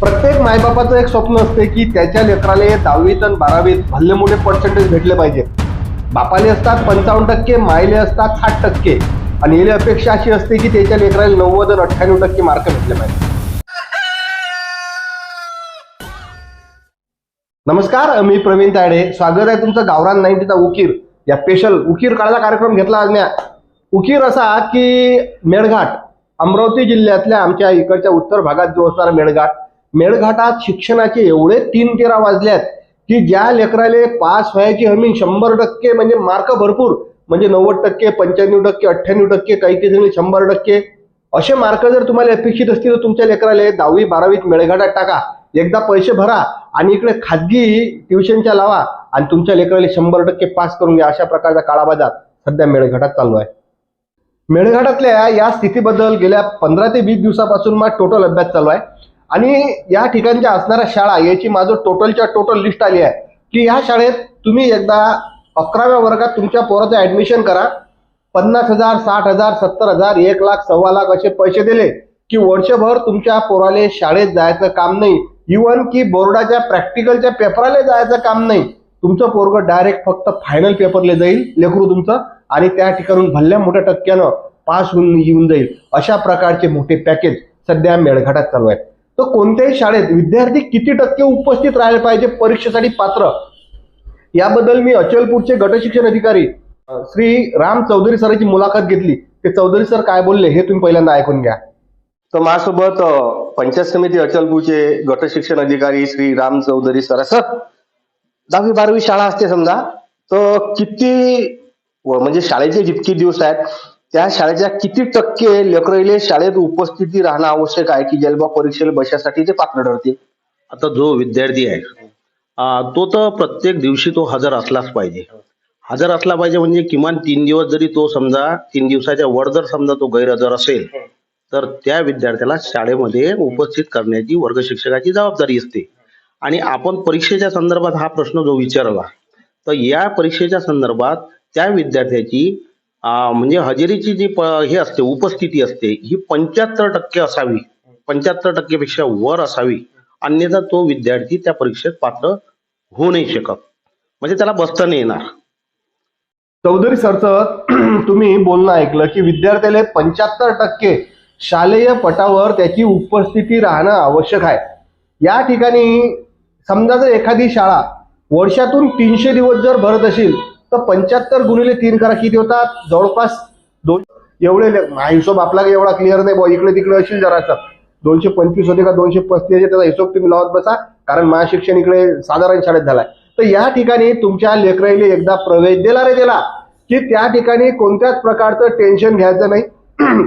प्रत्येक मायबापाचं एक स्वप्न असते की त्याच्या लेकराला दहावीत आणि बारावीत भल्ले मोठे पर्सेंटेज भेटले पाहिजे. बापाले असतात पंचावन्न टक्के मायले असतात साठ टक्के. आणि याला अपेक्षा अशी असते की त्याच्या लेकराला नव्वद आणि अठ्ठ्याण्णव टक्के मार्क भेटले पाहिजे. नमस्कार मी प्रवीण ताडे स्वागत आहे तुमचं गावरान नाईन्टीचा उकीर. या स्पेशल उकीर काळाचा कार्यक्रम घेतला आज म्या उकीर असा की मेळघाट अमरावती जिल्ह्यातल्या आमच्या इकडच्या उत्तर भागात जो असणारा मेळघाट मेळघाटात शिक्षणाचे एवढे तीन तेरा वाजल्यात की ज्या लेकराले पास व्हायची हमी शंभर टक्के म्हणजे मार्क भरपूर म्हणजे नव्वद टक्के पंच्याण्णव टक्के अठ्ठ्याण्णव टक्के काही काही जणी शंभर टक्के. असे मार्क जर तुम्हाला अपेक्षित असतील तर तुमच्या लेकराले दहावी बारावीत मेळघाटात टाका. एकदा पैसे भरा आणि इकडे खाजगी ट्युशनच्या लावा आणि तुमच्या लेकराला शंभर टक्के पास करून घ्या अशा प्रकारचा काळा बाजार सध्या मेळघाटात चालू आहे. मेळघाटातल्या या स्थितीबद्दल गेल्या पंधरा ते वीस दिवसापासून मग टोटल अभ्यास चालू आहे. आणि या ठिकाणच्या असणाऱ्या शाळा याची माझं टोटलच्या टोटल लिस्ट आली आहे. की ह्या शाळेत तुम्ही एकदा अकराव्या वर्गात तुमच्या पोराचं ऍडमिशन करा. पन्नास हजार साठ हजार सत्तर हजार एक लाख सव्वा लाख असे पैसे दिले की वर्षभर तुमच्या पोराले शाळेत जायचं काम नाही. इवन की बोर्डाच्या प्रॅक्टिकलच्या पेपराला जायचं काम नाही. तुमचं पोरग डायरेक्ट फक्त फायनल पेपरला जाईल लेकरू तुमचं आणि त्या ठिकाणून भल्ल्या मोठ्या टक्क्यानं पास होऊन येऊन जाईल. अशा प्रकारचे मोठे पॅकेज सध्या मेळघाटात चालू आहेत. तर कोणत्याही शाळेत विद्यार्थी किती टक्के उपस्थित राहायला पाहिजे परीक्षेसाठी पात्र? याबद्दल मी अचलपूरचे गटशिक्षण अधिकारी श्री राम चौधरी सरांची मुलाखत घेतली. ते चौधरी सर काय बोलले हे तुम्ही पहिल्यांदा ऐकून घ्या. तर माझ्यासोबत पंचायत समिती अचलपूरचे गटशिक्षण अधिकारी श्री राम चौधरी सर सर दहावी बारावी शाळा असते समजा. तर किती म्हणजे शाळेचे जितके दिवस आहेत त्या शाळेच्या किती टक्के लेकरले शाळेत उपस्थिती राहणं आवश्यक आहे की जलबा परीक्षेला बसण्यासाठी ते पात्र ठरतील? आता जो विद्यार्थी आहे आ, तो तर प्रत्येक दिवशी तो हजर असलाच पाहिजे. हजर असला पाहिजे म्हणजे किमान तीन दिवस जरी तो समजा तीन दिवसाच्या वर जर समजा तो गैरहजर असेल तर त्या विद्यार्थ्याला शाळेमध्ये उपस्थित करण्याची वर्ग शिक्षकाची जबाबदारी असते. आणि आपण परीक्षेच्या संदर्भात हा प्रश्न जो विचारला तर या परीक्षेच्या संदर्भात त्या विद्यार्थ्याची म्हणजे हजेरीची जी प- हे असते उपस्थिती असते ही पंच्याहत्तर टक्के असावी. पंच्याहत्तर टक्केपेक्षा वर असावी. अन्यथा तो विद्यार्थी त्या परीक्षेत पात्र होऊ नाही शकत. म्हणजे त्याला बसता नाही येणार. चौधरी सरचं तुम्ही बोलणं ऐकलं की विद्यार्थ्याला पंच्याहत्तर टक्के शालेय पटावर त्याची उपस्थिती राहणं आवश्यक आहे. या ठिकाणी समजा जर एखादी शाळा वर्षातून तीनशे दिवस जर भरत असेल तर पंच्याहत्तर गुणिले तीन करा किती होतात? जवळपास दोन एवढे हा हिशोब आपला एवढा क्लिअर नाही बुवा. इकडे तिकडे असेल जरासा दोनशे पंचवीस होते का दोनशे पस्तीस त्याचा हिशोब तुम्ही लावत बसा. कारण महाशिक्षण इकडे साधारण शाळेत झालाय. तर या ठिकाणी तुमच्या लेकराईले एकदा प्रवेश दिला रे दिला की त्या ठिकाणी कोणत्याच प्रकारचं टेन्शन घ्यायचं नाही.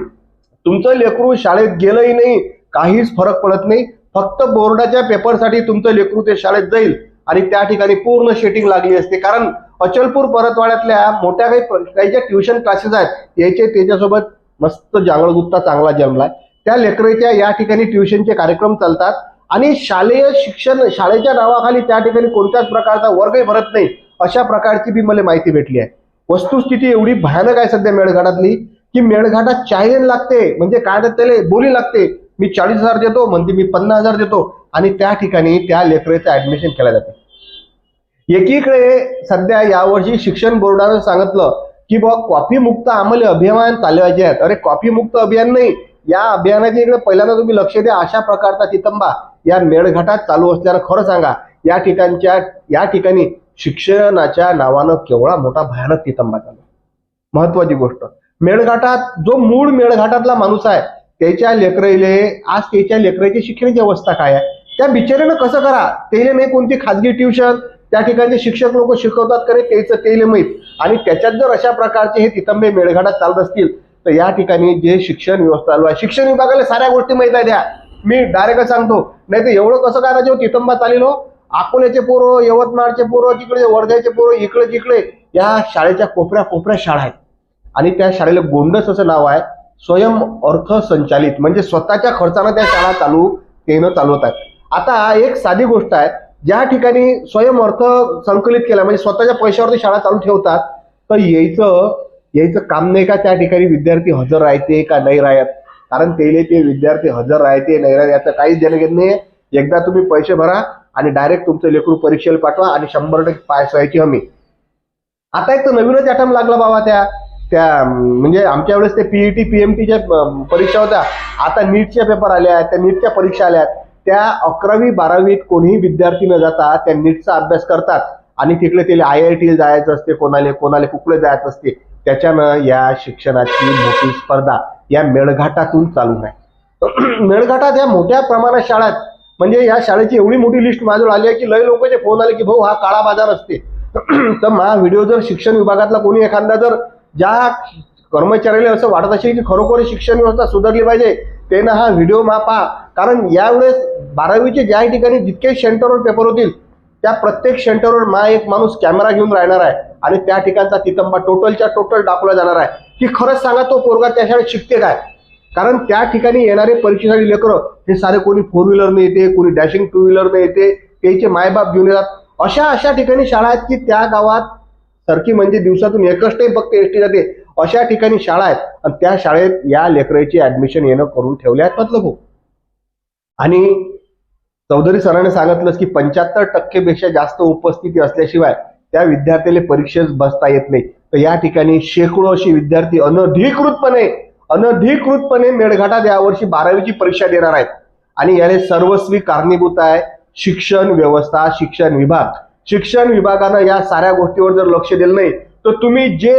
तुमचं लेकरू शाळेत गेलंही नाही. काहीच फरक पडत नाही. फक्त बोर्डाच्या पेपरसाठी तुमचं लेकरू ते शाळेत जाईल. आणि त्या ठिकाणी पूर्ण शेटिंग लागली असते. कारण अचलपूर परतवाड्यातल्या मोठ्या काही काही ज्या ट्युशन क्लासेस आहेत याचे त्याच्यासोबत मस्त जांगळगुप्ता चांगला जमलाय. त्या लेकरेच्या या ठिकाणी ट्युशनचे कार्यक्रम चालतात आणि शालेय शिक्षण शाळेच्या नावाखाली त्या ठिकाणी कोणत्याच प्रकारचा वर्गही भरत नाही अशा प्रकारची बी मला माहिती भेटली आहे. वस्तुस्थिती एवढी भयानक आहे सध्या मेळघाटातली की मेळघाटात चायन लागते म्हणजे काय त्याला बोली लागते मी चाळीस हजार देतो म्हणजे मी पन्नास हजार देतो आणि त्या ठिकाणी त्या लेकरेचं ऍडमिशन केलं जाते. एकीकडे सध्या यावर्षी शिक्षण बोर्डानं सांगितलं की बा कॉफी मुक्त आम्हाला अभियान चालवायचे आहेत. अरे कॉफी मुक्त अभियान नाही. या अभियानाच्या इकडे पहिल्यांदा तुम्ही लक्ष द्या. अशा प्रकारचा चितंबा या मेळघाटात चालू असल्यानं खरं सांगा या ठिकाणच्या या ठिकाणी शिक्षणाच्या नावानं केवढा मोठा भयानक चितंबा चालू आहे. महत्वाची गोष्ट. मेळघाटात जो मूळ मेळघाटातला माणूस आहे त्याच्या लेकराईले आज त्याच्या लेकराची शिक्षणाची अवस्था काय आहे? त्या बिचाऱ्यानं कसं करा? त्याने नाही कोणती खाजगी ट्युशन त्या ठिकाणचे शिक्षक लोक शिकवतात करे त्याचं त्याला माहीत आणि त्याच्यात जर अशा प्रकारचे हे तितंबे मेळघाटात चालत असतील तर या ठिकाणी जे शिक्षण व्यवस्था चालू आहे शिक्षण विभागाला साऱ्या गोष्टी माहीत आहे द्या. मी डायरेक्ट सांगतो. नाही तर एवढं कसं काय जेव्हा तितंबा चालेलो हो? अकोल्याचे पोरं यवतमाळचे पोरं तिकडे वर्ध्याचे पोरं इकडे तिकडे या शाळेच्या कोपऱ्या कोपऱ्या शाळा आहेत. आणि त्या शाळेला गोंडस असं नाव आहे स्वयं अर्थ संचालित म्हणजे स्वतःच्या खर्चानं त्या शाळा चालू त्यानं चालवत आहेत. आता एक साधी गोष्ट आहे ज्या ठिकाणी स्वयं अर्थ संकलित केला म्हणजे स्वतःच्या पैशावरती शाळा चालू ठेवतात तर यायचं यायचं काम नाही का त्या ठिकाणी विद्यार्थी हजर राहते का नाही राहत? कारण तेले ते विद्यार्थी हजर राहते नाही राहत याचं काहीच देणं घेत नाही. एकदा तुम्ही पैसे भरा आणि डायरेक्ट तुमचं लेकरू परीक्षेला पाठवा आणि शंभर टक्के पास व्हायची हमी. आता एक तर नवीनच ॲटम लागला बाबा त्या त्या म्हणजे आमच्या वेळेस ते पीईटी पीएमटीच्या परीक्षा होत्या. आता नीटच्या पेपर आल्या त्या नीटच्या परीक्षा आल्या. त्या अकरावी बारावीत कोणीही विद्यार्थी न जाता त्या नीटचा अभ्यास करतात. आणि तिकडे तिला आय आय टी जायचं असते कोणाला कोणाला कुकडे जायचं असते त्याच्यानं या शिक्षणाची मोठी स्पर्धा या मेळघाटातून चालू नाही मेळघाटात या मोठ्या प्रमाणात शाळा म्हणजे या शाळेची एवढी मोठी लिस्ट माझ्याजवळ आली आहे की लय लोकांचे फोन आले की भाऊ हा काळा बाजार असते. तर महा व्हिडिओ जर शिक्षण विभागातला कोणी एखादा जर ज्या कर्मचाऱ्याला असं वाटत असेल की खरोखर शिक्षण व्यवस्था सुधारली पाहिजे त्यानं हा व्हिडिओ मा पहा कारण यावेळेस बारावीचे ज्या ठिकाणी जितके सेंटरवर पेपर होतील त्या प्रत्येक सेंटरवर मा एक माणूस कॅमेरा घेऊन राहणार आहे. आणि त्या ठिकाणचा तितंबा टोटलच्या टोटल दाखवला जाणार आहे. की खरंच सांगा तो पोरगा त्या शाळेत शिकते काय? कारण त्या ठिकाणी येणारे परीक्षेसाठी लेकरं हे सारे कोणी फोर व्हीलरने येते कोणी डॅशिंग टू व्हीलरने येते त्याचे मायबाप घेऊन येतात. अशा अशा ठिकाणी शाळा आहेत की त्या गावात सरकी म्हणजे दिवसातून एकच टाईम फक्त एस टी जाते. अशा ठिकाणी शाळा आहेत. आणि त्या शाळेत या लेकराची ऍडमिशन येणं करून ठेवले आहेत मतलब हो. आणि चौधरी सरांनी सांगितलं की पंच्याहत्तर टक्केपेक्षा जास्त उपस्थिती असल्याशिवाय त्या विद्यार्थ्याला परीक्षेत बसता येत नाही. तर या ठिकाणी शेकडो अशी विद्यार्थी अनधिकृतपणे अनधिकृतपणे मेळघाटात यावर्षी बारावीची परीक्षा देणार आहेत. आणि याने सर्वस्वी कारणीभूत आहे शिक्षण व्यवस्था शिक्षण विभाग. शिक्षण विभागानं या साऱ्या गोष्टीवर जर लक्ष दिलं नाही तर तुम्ही जे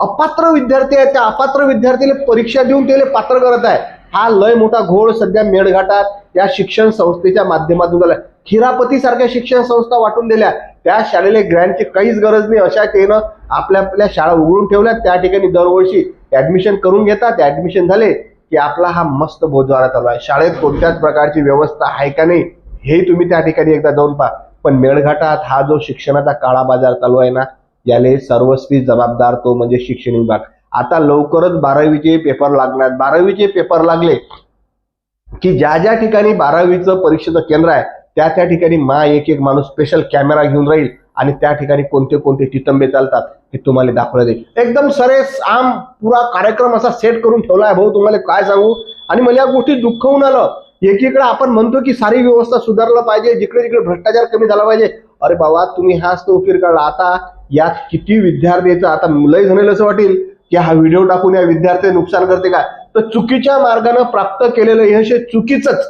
अपात्र विद्यार्थी आहेत. त्या अपात्र विद्यार्थीला परीक्षा देऊन त्याला पात्र करत आहे. हा लय मोठा घोळ सध्या मेळघाटात या शिक्षण संस्थेच्या माध्यमातून झाला खिरापती सारख्या शिक्षण संस्था वाटून दिल्या. त्या शाळेला ग्रँडची काहीच गरज नाही. अशा त्यानं आपल्या आपल्या शाळा उघडून ठेवल्या. त्या ठिकाणी दरवर्षी ऍडमिशन करून घेतात. ऍडमिशन झाले की आपला हा मस्त बोजवारा चालू आहे. शाळेत कोणत्याच प्रकारची व्यवस्था आहे का नाही हे तुम्ही त्या ठिकाणी एकदा जाऊन पहा. पण मेळघाटात हा जो शिक्षणाचा काळा बाजार चालू आहे ना याले सर्वस्वी जबाबदार तो म्हणजे शिक्षण विभाग आता लवकरच बारावीचे पेपर लागणार. बारावीचे पेपर लागले की ज्या ज्या ठिकाणी बारावीचं परीक्षेचं केंद्र आहे त्या त्या ठिकाणी मा एक एक माणूस स्पेशल कॅमेरा घेऊन राहील आणि त्या ठिकाणी कोणते कोणते चितंबे चालतात हे तुम्हाला दाखवलं जाईल एकदम सरेस आम पुरा कार्यक्रम असा सेट करून ठेवला आहे. भाऊ तुम्हाला काय सांगू? आणि मला या गोष्टी दुःखवून आलं. एकीकडे आपण म्हणतो की सारी व्यवस्था सुधारलं पाहिजे. जिकडे जिकडे भ्रष्टाचार कमी झाला पाहिजे. अरे बाबा तुम्ही हाच तो उकीर काढला. आता यात किती विद्यार्थ्याचं आता मुलंही झालेलं असं वाटेल की हा व्हिडिओ टाकून या विद्यार्थी नुकसान करते काय? तर चुकीच्या मार्गानं प्राप्त केलेलं यश हे चुकीचंच.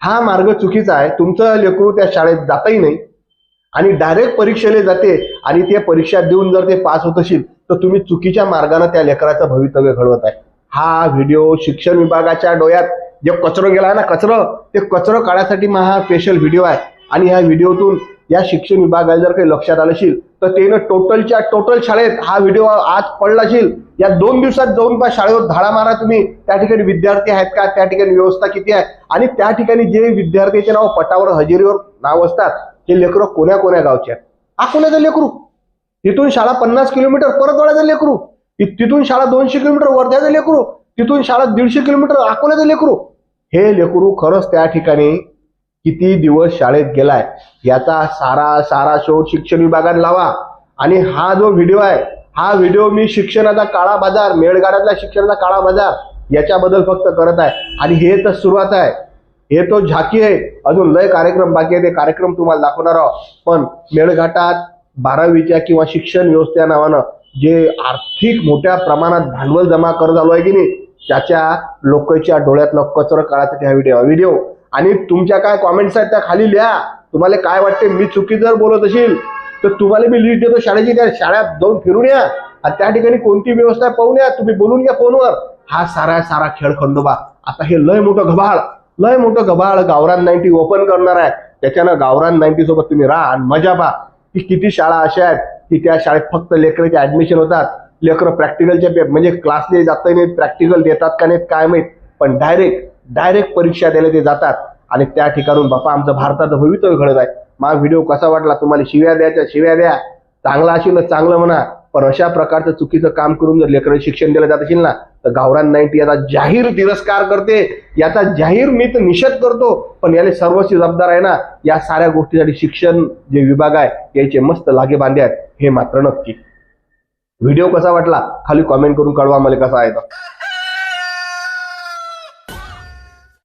हा मार्ग चुकीचा आहे. तुमचं लेकरू त्या शाळेत जाताही नाही आणि डायरेक्ट परीक्षेला जाते आणि ते परीक्षा देऊन जर ते पास होत असेल तर तुम्ही चुकीच्या मार्गाने त्या लेकराचं भवितव्य घडवत आहे. हा व्हिडिओ शिक्षण विभागाच्या डोळ्यात जे कचरो गेला आहे ना कचरं ते कचरं काढायसाठी मग हा स्पेशल व्हिडिओ आहे. आणि ह्या व्हिडिओतून या शिक्षण विभागाला जर काही लक्षात आलं असेल तर त्यानं टोटलच्या टोटल शाळेत हा व्हिडिओ आज पडला असेल. या दोन दिवसात जाऊन बा शाळेवर धाडा मारा तुम्ही. त्या ठिकाणी विद्यार्थी आहेत का? त्या ठिकाणी व्यवस्था किती आहे? आणि त्या ठिकाणी जे विद्यार्थ्याचे नाव पटावर हजेरीवर नाव असतात हे लेकरं कोण्या कोण्या गावचे आहेत? अकोल्याचं लेकरू? तिथून शाळा पन्नास किलोमीटर परतवाड्याचं लेकरू. तिथून शाळा दोनशे किलोमीटर वर्ध्याचं लेकरू. तिथून शाळा दीडशे किलोमीटर अकोल्याचं लेकरू. हे लेकरू खरंच त्या ठिकाणी किती दिवस शाळेत गेलाय याचा सारा सारा शोध शिक्षण विभागात लावा. आणि हा जो व्हिडिओ आहे हा व्हिडिओ मी शिक्षणाचा काळा बाजार मेळघाटातल्या शिक्षणाचा काळा बाजार याच्याबद्दल फक्त करत आहे. आणि हे तर सुरुवात आहे. हे तो झाकी आहे. अजून लय कार्यक्रम बाकी आहे. ते कार्यक्रम तुम्हाला दाखवणार आहोत. पण मेळघाटात बारावीच्या किंवा शिक्षण व्यवस्थे नावानं जे आर्थिक मोठ्या प्रमाणात भांडवल जमा करत आलो आहे की नाही त्याच्या लोकांच्या डोळ्यातलं कचरा काळासाठी हा व्हिडिओ व्हिडिओ आणि तुमच्या काय कॉमेंट्स आहेत त्या खाली लिहा. तुम्हाला काय वाटते मी चुकी जर बोलत असेल तर तुम्हाला मी लिस्ट देतो शाळेची. त्या शाळेत जाऊन फिरून या. आणि त्या ठिकाणी कोणती व्यवस्था पाहून या. तुम्ही बोलून घ्या फोनवर. हा सारा सारा खेळ खंडोबा. आता हे लय मोठं गभाळ. लय मोठं गभाळ गावरान नाईन्टी ओपन करणार आहे त्याच्यानं गावरान नाईन्टी सोबत तुम्ही राहा आणि मजा पहा. की किती शाळा अशा आहेत की त्या शाळेत फक्त लेकराचे ऍडमिशन होतात. लेकरं प्रॅक्टिकलच्या म्हणजे क्लासले जात नाहीत प्रॅक्टिकल देतात का नाहीत काय माहीत. पण डायरेक्ट डायरेक्ट परीक्षा द्यायला ते जातात. आणि त्या ठिकाणून बापा आमचं भारताचं भवितव्य घडत आहे. माझा व्हिडिओ कसा वाटला? तुम्हाला शिव्या द्यायच्या शिव्या द्या. चांगला असेल तर चांगलं म्हणा. पण अशा प्रकारचं चुकीचं काम करून जर लेकरं शिक्षण दिलं जात असेल ना तर गावरान नाईन्टी याचा जाहीर तिरस्कार करते. याचा जाहीर मी तर निषेध करतो. पण याला सर्वस्वी जबाबदार आहे ना या साऱ्या गोष्टीसाठी शिक्षण जे विभाग आहे याचे मस्त लागे बांधे आहेत. हे मात्र नक्की. व्हिडिओ कसा वाटला? खाली कॉमेंट करून कळवा मला कसा आहे